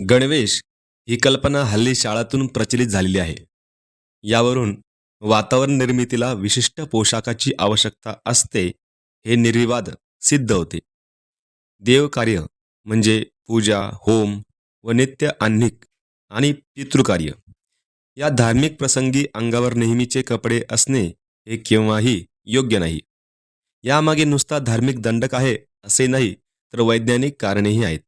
गणवेश ही कल्पना हल्ली शाळातून प्रचलित झालेली आहे. यावरून वातावरण निर्मितीला विशिष्ट पोशाखाची आवश्यकता असते हे निर्विवाद सिद्ध होते. देवकार्य म्हणजे पूजा होम व नित्य आह्निक आणि पितृकार्य. या धार्मिक प्रसंगी अंगावर नेहमीचे कपडे असणे हे केव्हाही योग्य नाही. यामागे नुसता धार्मिक दंडक आहे असे नाही तर वैज्ञानिक कारणेही आहेत.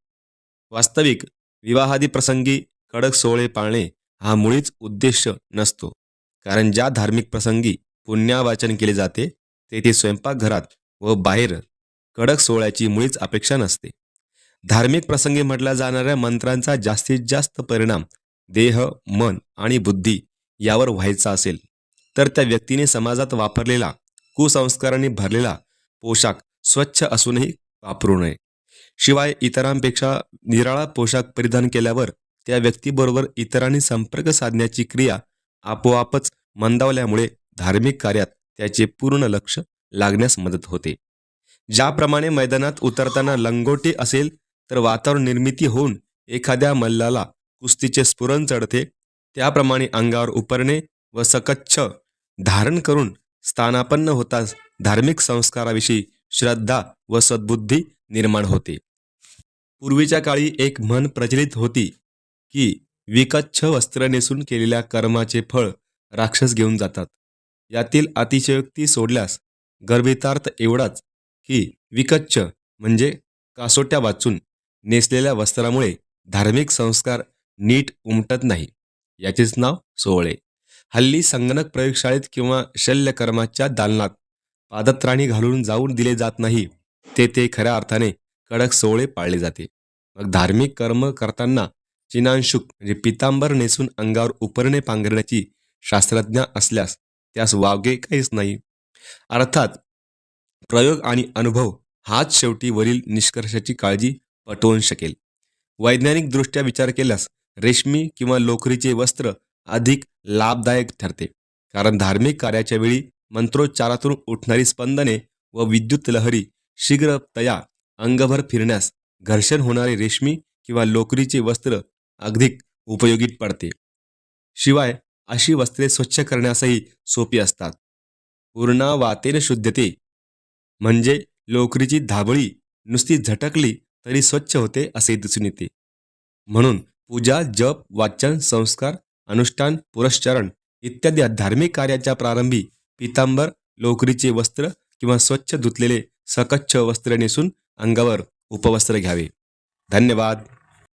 वास्तविक विवाहादी प्रसंगी कडक सोहळे पाळणे हा मुळीच उद्देश नसतो. कारण ज्या धार्मिक प्रसंगी पुण्यावाचन केले जाते तेथे स्वयंपाकघरात व बाहेर कडक सोहळ्याची मुळीच अपेक्षा नसते. धार्मिक प्रसंगी म्हटल्या जाणाऱ्या मंत्रांचा जास्तीत जास्त परिणाम देह मन आणि बुद्धी यावर व्हायचा असेल तर त्या व्यक्तीने समाजात वापरलेला कुसंस्कारांनी भरलेला पोशाख स्वच्छ असूनही वापरू नये. शिवाय इतरांपेक्षा निराळा पोशाख परिधान केल्यावर त्या व्यक्तीबरोबर इतरांनी संपर्क साधण्याची क्रिया आपोआपच मंदावल्यामुळे धार्मिक कार्यात त्याचे पूर्ण लक्ष लागण्यास मदत होते. ज्याप्रमाणे मैदानात उतरताना लंगोटी असेल तर वातावरण निर्मिती होऊन एखाद्या मल्लाला कुस्तीचे स्फुरण चढते त्याप्रमाणे अंगावर उपरणे व सकच्छ धारण करून स्थानापन्न होताच धार्मिक संस्काराविषयी श्रद्धा व सद्बुद्धी निर्माण होते. पूर्वीच्या काळी एक म्हण प्रचलित होती की विकच्छ वस्त्र नेसून केलेल्या कर्माचे फळ राक्षस घेऊन जातात. यातील अतिशयोक्ती सोडल्यास गर्भितार्थ एवढाच की विकच्छ म्हणजे कासोट्या वाचून नेसलेल्या वस्त्रामुळे धार्मिक संस्कार नीट उमटत नाही. याचेच नाव सोहळे हल्ली संगणक प्रयोगशाळेत किंवा शल्यकर्माच्या दालनात पादत्राणी घालून जाऊन दिले जात नाही. ते ते खऱ्या अर्थाने कडक सोहळे पाळले जाते. मग धार्मिक कर्म करताना चिनांशुक म्हणजे पितांबर नेसून अंगावर उपरणे पांघरण्याची शास्त्रज्ञ असल्यास त्यास वावगे काहीच नाही. अर्थात प्रयोग आणि अनुभव हाच शेवटी वरील निष्कर्षाची काळजी पटवून शकेल. वैज्ञानिकदृष्ट्या विचार केल्यास रेशमी किंवा लोकरीचे वस्त्र अधिक लाभदायक ठरते. कारण धार्मिक कार्याच्या वेळी मंत्रोच्चारातून उठणारी स्पंदने व विद्युत लहरी शीघ्रतया अंगभर फिरण्यास घर्षण होणारे रेशमी किंवा लोकरीचे वस्त्र अधिक उपयोगी पडते. शिवाय अशी वस्त्रे स्वच्छ करण्यासही सोपी असतात. पूर्णावातेन शुद्धते म्हणजे लोकरीची धाबळी नुसती झटकली तरी स्वच्छ होते असे दिसून येते. म्हणून पूजा जप वाचन संस्कार अनुष्ठान पुरस्चरण इत्यादी धार्मिक कार्याच्या प्रारंभी पितांबर लोकरीचे वस्त्र किंवा स्वच्छ धुतलेले सकच्छ वस्त्र नेसून अंगावर उपवस्त्र घ्यावे. धन्यवाद.